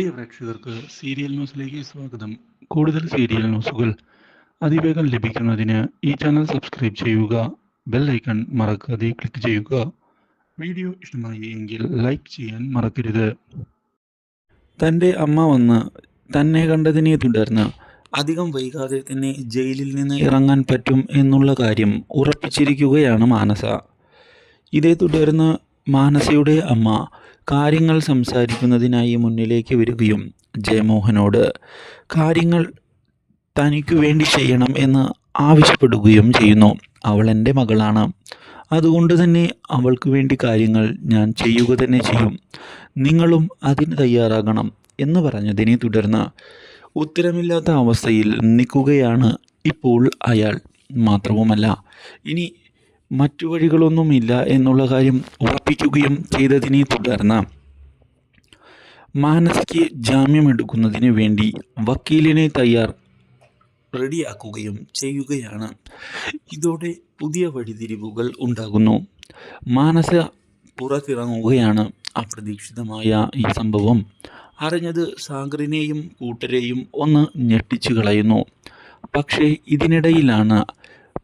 പ്രിയ പ്രേക്ഷകർക്ക് സീരിയൽ ന്യൂസിലേക്ക് സ്വാഗതം. കൂടുതൽ സീരിയൽ ന്യൂസുകൾ അതിവേഗം ലഭിക്കുന്നതിന് ഈ ചാനൽ സബ്സ്ക്രൈബ് ചെയ്യുക ബെൽ ഐക്കൺ മറക്കാതെ ക്ലിക്ക് ചെയ്യുക. വീഡിയോ ഇഷ്ടമായി എങ്കിൽ ലൈക്ക് ചെയ്യാൻ മറക്കരുത്. തന്റെ അമ്മ വന്ന് തന്നെ കണ്ടതിനെ തുടർന്ന് അധികം വൈകാതെ തന്നെ ജയിലിൽ നിന്ന് ഇറങ്ങാൻ പറ്റും എന്നുള്ള കാര്യം ഉറപ്പിച്ചിരിക്കുകയാണ് മാനസ. ഇതേ തുടർന്ന് മാനസയുടെ അമ്മ കാര്യങ്ങൾ സംസാരിക്കുന്നതിനായി മുന്നിലേക്ക് വരികയും ജയമോഹനോട് കാര്യങ്ങൾ തനിക്ക് വേണ്ടി ചെയ്യണം എന്ന് ആവശ്യപ്പെടുകയും ചെയ്യുന്നു. അവൾ എന്റെ മകളാണ്. അതുകൊണ്ട് തന്നെ അവൾക്ക് വേണ്ടി കാര്യങ്ങൾ ഞാൻ ചെയ്യുക തന്നെ ചെയ്യും. നിങ്ങളും അതിന് തയ്യാറാകണം എന്ന് പറഞ്ഞതിനെ തുടർന്ന് ഉത്തരമില്ലാത്ത അവസ്ഥയിൽ നിൽക്കുകയാണ് ഇപ്പോൾ അയാൾ. മാത്രവുമല്ല ഇനി മറ്റു വഴികളൊന്നുമില്ല എന്നുള്ള കാര്യം ഉറപ്പിക്കുകയും ചെയ്തതിനെ തുടർന്ന് മാനസിക്ക് ജാമ്യമെടുക്കുന്നതിന് വേണ്ടി വക്കീലിനെ തയ്യാർ റെഡിയാക്കുകയും ചെയ്യുകയാണ്. ഇതോടെ പുതിയ വഴിതിരിവുകൾ ഉണ്ടാകുന്നു. മാനസ പുറത്തിറങ്ങുകയാണ് അപ്രതീക്ഷിതമായ ഈ സംഭവം. അറിഞ്ഞത് സാഗറിനെയും കൂട്ടരെയും ഒന്ന് ഞെട്ടിച്ചു കളയുന്നു. പക്ഷേ ഇതിനിടയിലാണ്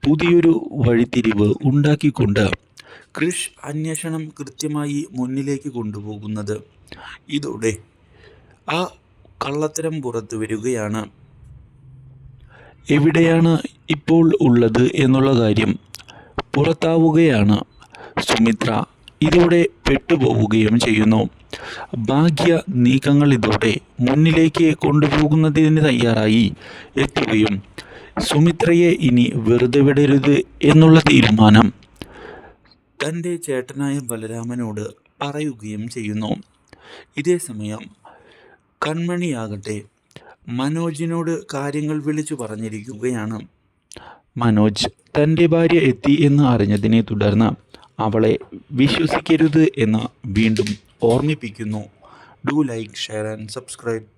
പുതിയൊരു വഴിത്തിരിവ് ഉണ്ടാക്കിക്കൊണ്ട് ക്രിഷ് അന്വേഷണം കൃത്യമായി മുന്നിലേക്ക് കൊണ്ടുപോകുന്നത്. ഇതോടെ ആ കള്ളത്തരം പുറത്തു വരികയാണ്. എവിടെയാണ് ഇപ്പോൾ ഉള്ളത് എന്നുള്ള കാര്യം പുറത്താവുകയാണ്. സുമിത്ര ഇതോടെ പെട്ടുപോവുകയും ചെയ്യുന്നു. ഭാഗ്യ നീക്കങ്ങൾ ഇതോടെ മുന്നിലേക്ക് കൊണ്ടുപോകുന്നതിന് തയ്യാറായി എത്തുകയും സുമിത്രയെ ഇനി വെറുതെ വിടരുത് എന്നുള്ള തീരുമാനം. തന്റെ ചേട്ടനായ ബലരാമനോട് പറയുകയും ചെയ്യുന്നു. ഇതേ സമയം കൺമണിയാകട്ടെ മനോജിനോട് കാര്യങ്ങൾ വിളിച്ചു പറഞ്ഞിരിക്കുകയാണ്. മനോജ് തന്റെ ഭാര്യ എത്തി എന്ന് അറിഞ്ഞതിനെ തുടർന്ന് അവളെ വിശ്വസിക്കരുത് എന്ന് വീണ്ടും ഓർമ്മിപ്പിക്കുന്നു. Do like share and subscribe.